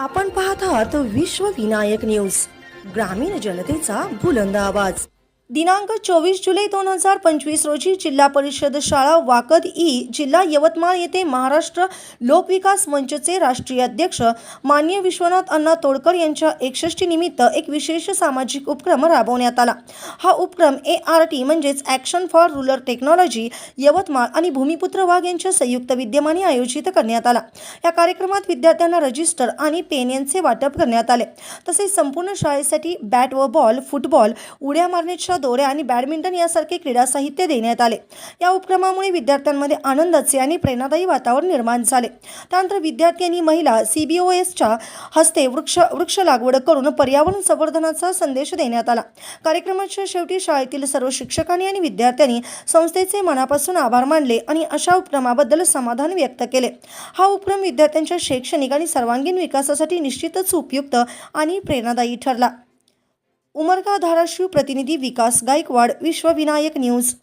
आपण पाहत आहात विश्व विनायक न्यूज ग्रामीण जनतेचा बुलंद आवाज. दिनांक चोवीस जुलै दोन हजार पंचवीस रोजी जिल्हा परिषद शाळा वाकद ई जिल्हा यवतमाळ येथे महाराष्ट्र लोकविकास मंचचे राष्ट्रीय अध्यक्ष मान्य विश्वनाथ अण्णा तोडकर यांच्या एकषष्टी निमित्त एक विशेष सामाजिक उपक्रम राबवण्यात आला. हा उपक्रम ए आर टी म्हणजेच action for rural technology Yavatmal आणि भूमिपुत्र वाघ यांच्या संयुक्त विद्यमाने आयोजित करण्यात आला. या कार्यक्रमात विद्यार्थ्यांना रजिस्टर आणि पेन यांचे वाटप करण्यात आले. तसेच संपूर्ण शाळेसाठी बॅट व बॉल फुटबॉल उड्या मारण्याच्या दोऱ्या आणि बॅडमिंटन यासारखे क्रीडा साहित्य देण्यात आले. या उपक्रमामुळे विद्यार्थ्यांमध्ये आनंदाचे आणि प्रेरणादायी वातावरण निर्माण झाले. त्यानंतर विद्यार्थी आणि महिला सी बी ओ एसच्या हस्ते वृक्ष वृक्ष लागवड करून पर्यावरण संवर्धनाचा संदेश देण्यात आला. कार्यक्रमाच्या शेवटी शाळेतील सर्व शिक्षकांनी आणि विद्यार्थ्यांनी संस्थेचे मनापासून आभार मानले आणि अशा उपक्रमाबद्दल समाधान व्यक्त केले. हा उपक्रम विद्यार्थ्यांच्या शैक्षणिक आणि सर्वांगीण विकासासाठी निश्चितच उपयुक्त आणि प्रेरणादायी ठरला. उमरगा धाराशिव प्रतिनिधी विकास गायकवाड विश्वविनायक न्यूज